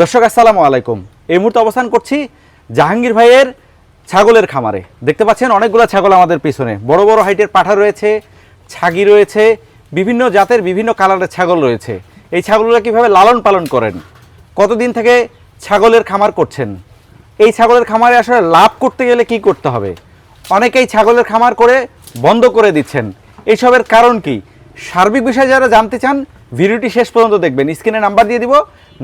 দর্শক, আসসালামু আলাইকুম। এই মুহূর্তে অবস্থান করছি জাহাঙ্গীর ভাইয়ের ছাগলের খামারে। দেখতে পাচ্ছেন অনেকগুলো ছাগল আমাদের পিছনে। বড় বড় হাইটের পাঠা রয়েছে, ছাগি রয়েছে, বিভিন্ন জাতের বিভিন্ন কালারের ছাগল রয়েছে। এই ছাগলগুলো কীভাবে লালন পালন করেন? কতদিন থেকে ছাগলের খামার করছেন? এই ছাগলের খামারে আসলে লাভ করতে গেলে কি করতে হবে? অনেকেই ছাগলের খামার করে বন্ধ করে দিচ্ছেন। এইসবের কারণ কি? সার্বিক বিষয়ে যারা জানতে চান, ভিডিওটি শেষ পর্যন্ত দেখবেন। স্ক্রিনে নাম্বার দিয়ে দিব।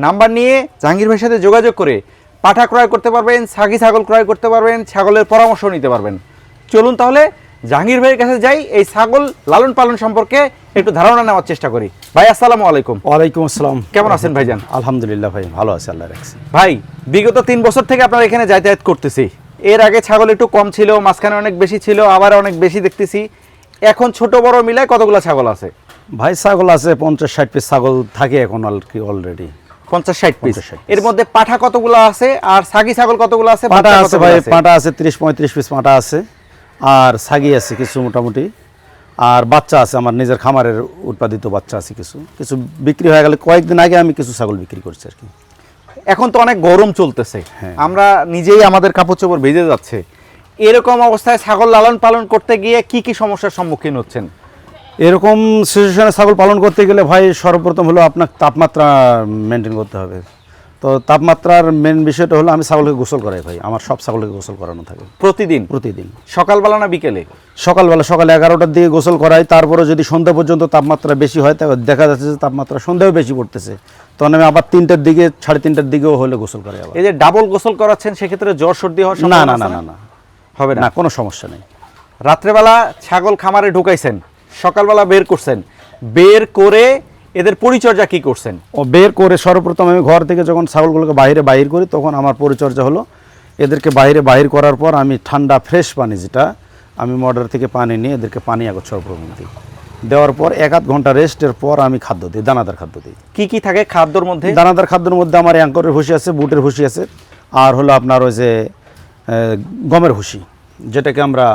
নাম্বার নিয়ে জাহাঙ্গীর ভাইয়ের সাথে যোগাযোগ করে পাঠা ক্রয় করতে পারবেন ছাগি ছাগল ক্রয় করতে পারবেন ছাগলের পরামর্শ নিতে পারবেন। চলুন তাহলে জাহাঙ্গীর ভাইয়ের কাছে যাই এই ছাগল লালন পালন সম্পর্কে একটু ধারণা নেওয়ার চেষ্টা করি। ভাই আসসালামু আলাইকুম। ওয়ালাইকুম আসসালাম। কেমন আছেন ভাইজান? আলহামদুলিল্লাহ ভাই ভালো আছে আল্লাহ রাখছে। ভাই বিগত তিন বছর থেকে আপনার এখানে যাতায়াত করতেছি। এর আগে ছাগল একটু কম ছিল মাঝখানে অনেক বেশি ছিল আবার অনেক বেশি দেখতেছি। এখন ছোট বড় মিলায় কতগুলো ছাগল আছে? ভাই ছাগল আছে পঞ্চাশ ষাট পিস ছাগল থাকে এখন আর কি অলরেডি পঞ্চাশ ষাট পিস 50 60 এর মধ্যে পাঠা কতগুলো আছে? আর সাগি ছাগল কতগুলো আছে? বাচ্চা আছে ভাই আছে? আছে তিরিশ পঁয়ত্রিশ পিস পাটা আছে। আর ছাগি আছে কিছু মোটামুটি। আর বাচ্চা আছে আমার নিজের খামারের উৎপাদিত বাচ্চা আছে কিছু। কিছু বিক্রি হয়ে গেলে কয়েকদিন আগে আমি কিছু ছাগল বিক্রি করছি আর কি। এখন তো অনেক গরম চলতেছে। হ্যাঁ। আমরা নিজেই আমাদের কাপড় চোপড় ভেজে যাচ্ছে। এরকম অবস্থায় ছাগল লালন পালন করতে গিয়ে কি কি সমস্যার সম্মুখীন হচ্ছেন? এরকম সিচুয়েশনে ছাগল পালন করতে গেলে ভাই সর্বপ্রথম হলো আপনার তাপমাত্রা মেনটেন করতে হবে। তো তাপমাত্রার মেন বিষয়টা হলো আমি ছাগলকে গোসল করাই ভাই আমার সব ছাগলকে গোসল করানো থাকে। প্রতিদিন? প্রতিদিন। সকালবেলা না বিকেলে? সকালবেলা সকাল এগারোটার দিকে গোসল করাই তারপরে যদি সন্ধ্যা পর্যন্ত তাপমাত্রা বেশি হয় তাহলে দেখা যাচ্ছে যে তাপমাত্রা সন্ধ্যাও বেশি পড়তেছে। তখন আমি আবার তিনটার দিকে সাড়ে তিনটার দিকেও হলে গোসল করাই আবার। এই যে ডাবল গোসল করাচ্ছেন সেক্ষেত্রে জ্বর সর্দি হওয়ার না না না না না। হবে না? না কোনো সমস্যা নেই। রাত্রেবেলা ছাগল খামারে ঢুকাইছেন সকালবেলা বের করছেন। বের করে এদের পরিচর্যা কি করছেন? ও বের করে সর্বপ্রথম আমি ঘর থেকে যখন ছাগলগুলোকে বাইরে বাহির করি তখন আমার পরিচর্যা হলো এদেরকে বাইরে বাহির করার পর আমি ঠান্ডা ফ্রেশ পানি যেটা আমি মর্ডার থেকে পানি নিয়ে এদেরকে পানি আগত সর্বপ্রথম দিই। দেওয়ার পর এক আধ ঘণ্টা রেস্টের পর আমি খাদ্য দিই দানাদার খাদ্য দিই। কি কি থাকে খাদ্যর মধ্যে? দানাদার খাদ্যের মধ্যে আমার অ্যাঙ্করের ভুসি আছে বুটের ভুসি আছে আর হলো আপনার ওই যে গমের ভুসি যেটাকে আমরা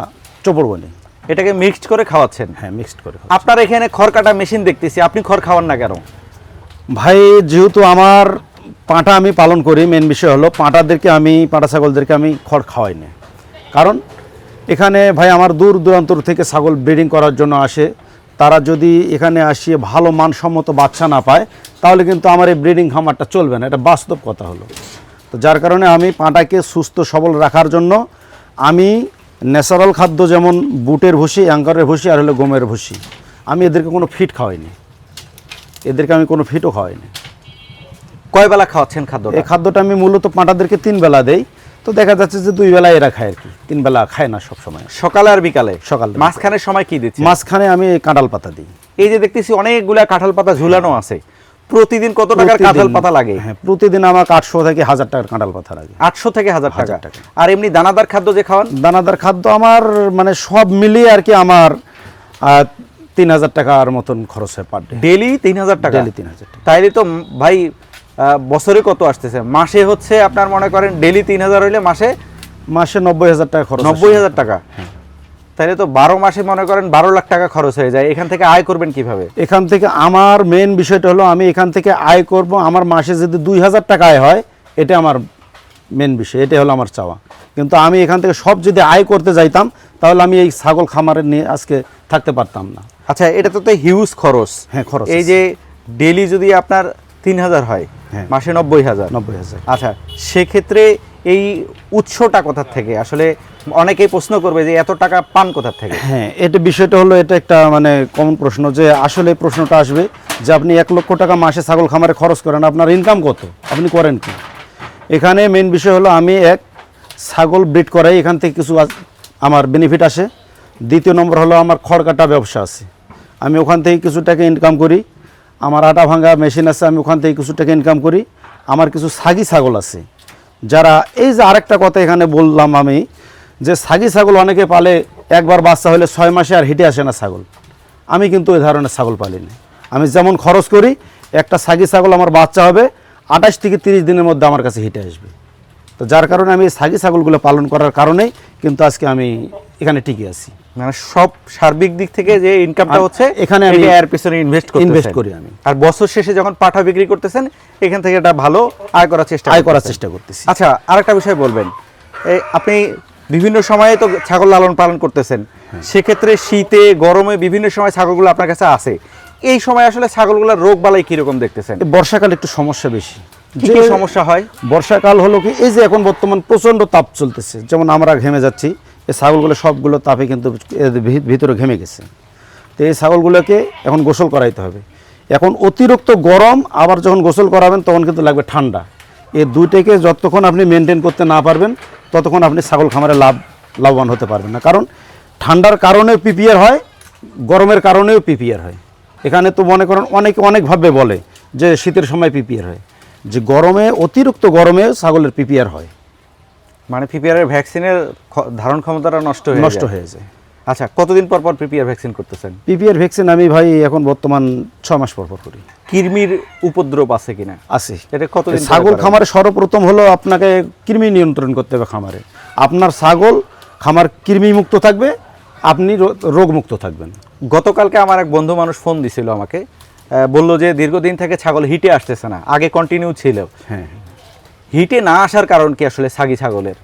চোপড় বলি। এটাকে মিক্সড করে খাওয়াচ্ছেন? হ্যাঁ মিক্সড করে আপনার এখানে খড় কাটা মেশিন দেখতেছি আপনি খড় খাওয়ান না কেন? ভাই যেহেতু আমার পাঁটা আমি পালন করি মেন বিষয় হলো পাঁটাদেরকে আমি পাঁটা ছাগলদেরকে আমি খড় খাওয়াই না। কারণ এখানে ভাই আমার দূর দূরান্তর থেকে ছাগল ব্রিডিং করার জন্য আসে। তারা যদি এখানে আসিয়ে ভালো মানসম্মত বাচ্চা না পায় তাহলে কিন্তু আমার এই ব্রিডিং খামারটা চলবে না। এটা বাস্তব কথা হলো। তো যার কারণে আমি পাঁটাকে সুস্থ সবল রাখার জন্য আমি ন্যাচারাল খাদ্য যেমন বুটের ভুসি অ্যাঙ্কারের ভুসি আর হলো গমের ভুসি। আমি এদেরকে কোনো ফিট খাওয়াইনি। এদেরকে আমি কোনো ফিটও খাওয়াইনি। কয় বেলা খাওয়াচ্ছেন খাদ্য এই খাদ্যটা আমি মূলত পাঁটাদেরকে তিন বেলা দেই। তো দেখা যাচ্ছে যে দুই বেলা এরা খায় আর কি। তিন বেলা খায় না সব সময় সকালে আর বিকালে? সকালে। মাঝখানে সময় কি দিচ্ছে মাঝখানে আমি কাঁঠাল পাতা দিই। এই যে দেখতেছি অনেকগুলা কাঁঠাল পাতা ঝুলানো আছে। প্রতিদিন কত টাকার কাঁঠাল পাতা লাগে? হ্যাঁ প্রতিদিন আমার আটশো থেকে হাজার টাকার কাঁঠাল পাতা লাগে। আটশো থেকে হাজার টাকা। আর এমনি দানাদার খাদ্য যে খাওয়ান? দানাদার খাদ্য আমার মানে সব মিলিয়ে আর কি আমার তিন হাজার টাকার মতন খরচ হয় পার ডে ডেলি তিন হাজার টাকা? ডেলি তিন হাজার টাকা। তাইলে তো ভাই বছরে কত আসতেছে? মাসে হচ্ছে আপনার মনে করেন ডেলি তিন হাজার হইলে মাসে মাসে নব্বই হাজার টাকা খরচ নব্বই হাজার টাকা? তাইলে তো বারো মাসে মনে করেন বারো লাখ টাকা খরচ হয়ে যায়। এখান থেকে আয় করবেন কীভাবে? এখান থেকে আমার মেন বিষয়টা হলো আমি এখান থেকে আয় করব আমার মাসে যদি দুই হাজার টাকা আয় হয় এটা আমার মেন বিষয় এটা হলো আমার চাওয়া। কিন্তু আমি এখান থেকে সব যদি আয় করতে যাইতাম তাহলে আমি এই ছাগল খামারে নিয়ে আজকে থাকতে পারতাম না। আচ্ছা এটা তো তো হিউজ খরচ। হ্যাঁ, খরচ এই যে ডেলি যদি আপনার তিন হাজার হয় হ্যাঁ। মাসে নব্বই হাজার। নব্বই হাজার। আচ্ছা সেক্ষেত্রে এই উৎসটা কোথার থেকে? আসলে অনেকেই প্রশ্ন করবে যে এত টাকা পান কোথার থেকে? হ্যাঁ এটা বিষয়টা হলো, এটা একটা মানে কমন প্রশ্ন যে আসলে প্রশ্নটা আসবে যে আপনি এক লক্ষ টাকা মাসে ছাগল খামারে খরচ করেন, আপনার ইনকাম কত? আপনি করেন কি? এখানে মেন বিষয় হলো, আমি এক ছাগল ব্রিড করাই, এখান থেকে কিছু আমার বেনিফিট আসে। দ্বিতীয় নম্বর হলো, আমার খড় কাটা ব্যবসা আছে। আমি ওখান থেকে কিছু টাকা ইনকাম করি। আমার আটা ভাঙা মেশিন আছে, আমি ওখান থেকে কিছু টাকা ইনকাম করি। আমার কিছু সাগি ছাগল আছে। যারা, এই যে আরেকটা কথা এখানে বললাম আমি, যে সাগি ছাগল অনেকে পালে একবার বাচ্চা হলে ছয় মাসে আর হেঁটে আসে না ছাগল। আমি কিন্তু এই ধরনের ছাগল পালিনি। আমি যেমন খরচ করি, একটা সাগি ছাগল আমার বাচ্চা হবে, আঠাশ থেকে তিরিশ দিনের মধ্যে আমার কাছে হেঁটে আসবে। তো যার কারণে আমি সাগি ছাগলগুলো পালন করার কারণেই কিন্তু আজকে আমি এখানে টিকে আছি। মানে সব সার্বিক দিক থেকে যে ইনকামটা হচ্ছে এখানে আমি এটা এর পিছনে ইনভেস্ট করতেছেন invest করি আমি। আর বছর শেষে যখন পাঠা বিক্রি করতেছেন এখান থেকে একটা ভালো আয় করার চেষ্টা আয় করার চেষ্টা করতেছি। আচ্ছা আরেকটা বিষয় বলবেন। এই আপনি বিভিন্ন সময়ে তো ছাগল লালন পালন করতেছেন। হ্যাঁ। সেক্ষেত্রে শীতে গরমে বিভিন্ন সময় ছাগলগুলো আপনার কাছে আসে এই সময় আসলে ছাগলগুলোর রোগ বালাই কীরকম দেখতেছেন? বর্ষাকালে একটু সমস্যা বেশি। কি সমস্যা হয়। বর্ষাকাল হলো কি এই যে এখন বর্তমান প্রচণ্ড তাপ চলতেছে। যেমন আমরা ঘেমে যাচ্ছি এই ছাগলগুলো সবগুলো তাপে কিন্তু ভিতরে ঘেমে গেছে। তো এই ছাগলগুলোকে এখন গোসল করাইতে হবে। এখন অতিরিক্ত গরম আবার যখন গোসল করাবেন তখন কিন্তু লাগবে ঠান্ডা। এই দুইটাকে যতক্ষণ আপনি মেনটেন করতে না পারবেন, ততক্ষণ আপনি ছাগল খামারে লাভ, লাভবান হতে পারবেন না। কারণ ঠান্ডার কারণেও পিপিআর হয়, গরমের কারণেও পিপিআর হয়। এখানে তো মনে করেন অনেকে অনেকভাবে বলে যে শীতের সময় পিপিআর হয়। যে গরমে, অতিরিক্ত গরমে ছাগলের পিপিআর হয়। মানে পিপিআর এর ভ্যাকসিনের ধারণ ক্ষমতাটা নষ্ট হয়ে নষ্ট হয়ে যায়। আচ্ছা কতদিন পর পর পিপিআর ভ্যাকসিন করতেছেন? পিপিআর ভ্যাকসিন আমি ভাই এখন বর্তমান ছ মাস পর পর করি। কৃমির উপদ্রব আছে কিনা? আছে। এটা কতদিন ছাগল খামারে সর্বপ্রথম হলো আপনাকে কৃমি নিয়ন্ত্রণ করতে হবে খামারে। আপনার ছাগল খামার কৃমি মুক্ত থাকবে আপনি রোগ মুক্ত থাকবেন। গতকালকে আমার এক বন্ধু মানুষ ফোন দিছিল আমাকে বলল যে দীর্ঘদিন থেকে ছাগল হিটে আসতেছে না আগে কন্টিনিউ ছিল। হ্যাঁ। হিটে না আসার কারণ কি আসলে সাগি ছাগলের?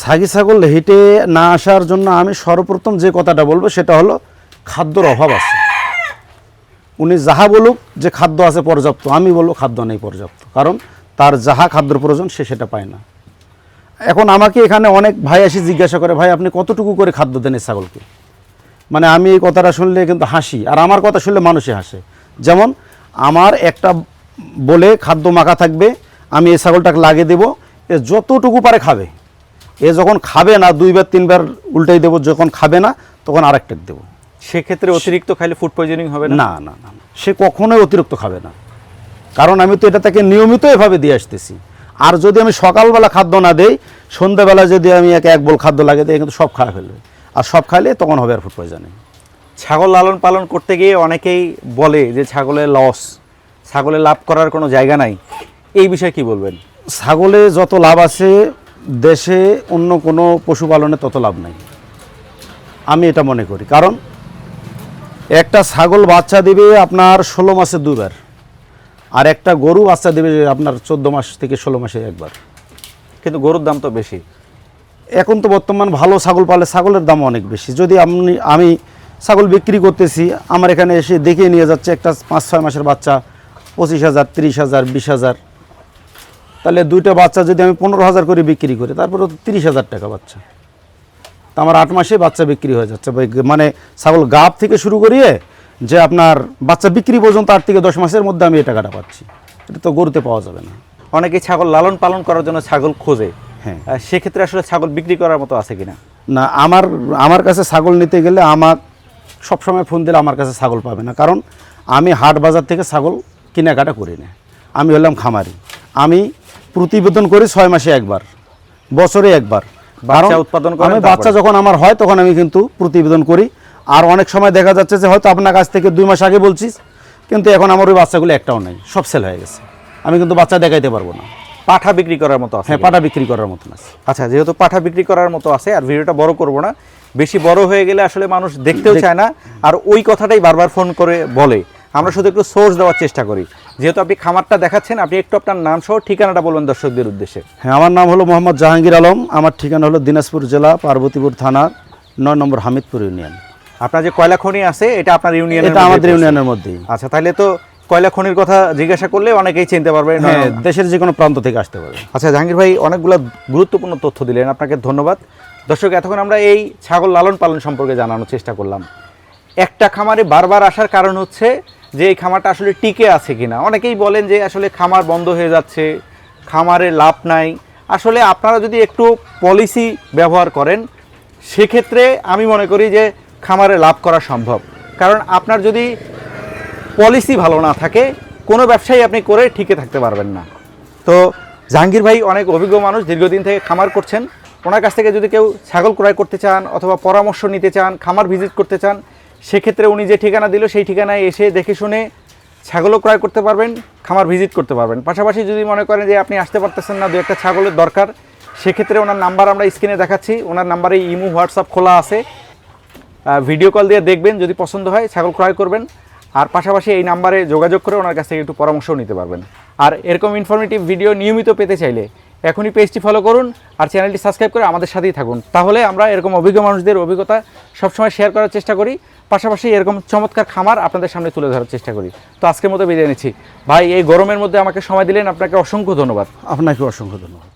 ছাগি ছাগল হেঁটে না আসার জন্য আমি সর্বপ্রথম যে কথাটা বলব সেটা হলো খাদ্যর অভাব আছে। উনি যাহা বলুক যে খাদ্য আছে পর্যাপ্ত, আমি বলব খাদ্য নেই পর্যাপ্ত। কারণ তার যাহা খাদ্যর প্রয়োজন সে সেটা পায় না। এখন আমাকে এখানে অনেক ভাই আসি জিজ্ঞাসা করে, ভাই, আপনি কতটুকু করে খাদ্য দেন এই ছাগলকে? মানে আমি এই কথাটা শুনলে কিন্তু হাসি, আর আমার কথা শুনলে মানুষে হাসে। যেমন, আমার একটা বলে খাদ্য মাখা থাকবে আমি এই ছাগলটাকে লাগিয়ে দেবো। এ যতটুকু পারে খাবে। এ যখন খাবে না দুইবার তিনবার উল্টাই দেবো যখন খাবে না তখন আরেকটা দেবো। সেক্ষেত্রে অতিরিক্ত খাইলে ফুড পয়জনিং হবে না? না না। সে কখনোই অতিরিক্ত খাবে না। কারণ আমি তো এটা তাকে নিয়মিত এভাবে দিয়ে আসতেছি। আর যদি আমি সকালবেলা খাদ্য না দেই সন্ধ্যাবেলা যদি আমি একে এক বল খাদ্য লাগে দিই কিন্তু সব খাওয়া ফেলবে। আর সব খাইলে তখন হবে আর ফুড পয়জনিং ছাগল লালন পালন করতে গিয়ে অনেকেই বলে যে ছাগলের লস ছাগলে লাভ করার কোনো জায়গা নাই। এই বিষয়ে কি বলবেন? ছাগলে যত লাভ আছে দেশে অন্য কোনো পশুপালনে তত লাভ নাই। আমি এটা মনে করি। কারণ একটা ছাগল বাচ্চা দিবে আপনার ষোলো মাসে দুবার আর একটা গরু বাচ্চা দেবে আপনার চোদ্দ মাস থেকে ষোলো মাসে একবার। কিন্তু গরুর দাম তো বেশি। এখন তো বর্তমান ভালো ছাগল পালে ছাগলের দাম অনেক বেশি। যদি আপনি আমি ছাগল বিক্রি করতেছি আমার এখানে এসে দেখে নিয়ে যাচ্ছে একটা পাঁচ ছয় মাসের বাচ্চা পঁচিশ হাজার তিরিশ হাজার বিশ হাজার। তাহলে দুইটা বাচ্চা যদি আমি পনেরো হাজার করে বিক্রি করি তারপরে তো তিরিশ হাজার টাকা বাচ্চা। তা আমার আট মাসে বাচ্চা বিক্রি হয়ে যাচ্ছে। মানে ছাগল গাব থেকে শুরু করিয়ে যে আপনার বাচ্চা বিক্রি পর্যন্ত আট থেকে দশ মাসের মধ্যে আমি এই টাকাটা পাচ্ছি। এটা তো গরুতে পাওয়া যাবে না। অনেকেই ছাগল লালন পালন করার জন্য ছাগল খোঁজে। হ্যাঁ। সেক্ষেত্রে আসলে ছাগল বিক্রি করার মতো আছে কিনা? না আমার আমার কাছে ছাগল নিতে গেলে আমার সবসময় ফোন দিলে আমার কাছে ছাগল পাবে না। কারণ আমি হাট বাজার থেকে ছাগল কেনাকাটা করি না। আমি হলাম খামারি। আমি প্রতিবেদন করি ছয় মাসে একবার বছরে একবার। বাচ্চা উৎপাদন আমি বাচ্চা যখন আমার হয় তখন আমি কিন্তু প্রতিবেদন করি। আর অনেক সময় দেখা যাচ্ছে যে হয়তো আপনার কাছ থেকে দুই মাস আগে বলছিস কিন্তু এখন আমার ওই বাচ্চাগুলো একটাও নাই সব সেল হয়ে গেছে। আমি কিন্তু বাচ্চা দেখাইতে পারব না। পাঠা বিক্রি করার মতো আছে হ্যাঁ? পাটা বিক্রি করার মতো আছে। আচ্ছা যেহেতু পাঠা বিক্রি করার মতো আছে আর ভিডিওটা বড় করব না বেশি বড় হয়ে গেলে আসলে মানুষ দেখতেও চায় না আর ওই কথাটাই বারবার ফোন করে বলে। আমরা শুধু একটু সোর্স দেওয়ার চেষ্টা করি। যেহেতু আপনি খামারটা দেখাচ্ছেন আপনি একটু আপনার নাম সহ ঠিকানাটা বলবেন দর্শকদের উদ্দেশ্যে। হ্যাঁ আমার নাম হলো মোহাম্মদ জাহাঙ্গীর আলম। আমার ঠিকানা হলো দিনাজপুর জেলা পার্বতীপুর থানার নয় নম্বর হামিদপুর ইউনিয়ন। আপনার যে কয়লা খনি আছে এটা আপনার ইউনিয়ন এটা আমাদের ইউনিয়নের মধ্যেই। আচ্ছা তাহলে তো কয়লা খনির কথা জিজ্ঞাসা করলে অনেকেই চিনতে পারবে হ্যাঁ দেশের যে কোনো প্রান্ত থেকে আসতে পারবে। আচ্ছা জাহাঙ্গীর ভাই অনেকগুলো গুরুত্বপূর্ণ তথ্য দিলেন আপনাকে ধন্যবাদ। দর্শক এতক্ষণ আমরা এই ছাগল লালন পালন সম্পর্কে জানানোর চেষ্টা করলাম। একটা খামারে বারবার আসার কারণ হচ্ছে যে এই খামারটা আসলে টিকে আছে কিনা। অনেকেই বলেন যে আসলে খামার বন্ধ হয়ে যাচ্ছে, খামারে লাভ নাই। আসলে আপনারা যদি একটু পলিসি ব্যবহার করেন, সেক্ষেত্রে আমি মনে করি যে খামারে লাভ করা সম্ভব। কারণ আপনার যদি পলিসি ভালো না থাকে, কোনো ব্যবসায়ী আপনি করে ঠিকই থাকতে পারবেন না। তো জাহাঙ্গীর ভাই অনেক অভিজ্ঞ মানুষ, দীর্ঘদিন থেকে খামার করছেন। ওনার কাছ থেকে যদি কেউ ছাগল ক্রয় করতে চান অথবা পরামর্শ নিতে চান, খামার ভিজিট করতে চান সেক্ষেত্রে উনি যে ঠিকানা দিল, সেই ঠিকানায় এসে দেখে শুনে ছাগলও ক্রয় করতে পারবেন, খামার ভিজিট করতে পারবেন। পাশাপাশি যদি মনে করেন যে আপনি আসতে পারতেছেন না দু একটা ছাগলের দরকার, সেক্ষেত্রে ওনার নাম্বার আমরা স্ক্রিনে দেখাচ্ছি। ওনার নাম্বারে ইমো, হোয়াটসঅ্যাপ খোলা আছে। ভিডিও কল দিয়ে দেখবেন, যদি পছন্দ হয়, ছাগল ক্রয় করবেন। আর পাশাপাশি এই নাম্বারে যোগাযোগ করে ওনার কাছ থেকে একটু পরামর্শও নিতে পারবেন। আর এরকম ইনফরমেটিভ ভিডিও নিয়মিত পেতে চাইলে এখনই পেজটি ফলো করুন আর চ্যানেলটি সাবস্ক্রাইব করে আমাদের সাথেই থাকুন। তাহলে আমরা এরকম অভিজ্ঞ মানুষদের অভিজ্ঞতা সবসময় শেয়ার করার চেষ্টা করি, পাশাপাশি এরকম চমৎকার খামার আপনাদের সামনে তুলে ধরার চেষ্টা করি। তো আজকের মতো বিদায় নিচ্ছি। ভাই, এই গরমের মধ্যে আমাকে সময় দিলেন, আপনাকে অসংখ্য ধন্যবাদ। আপনাকে অসংখ্য ধন্যবাদ।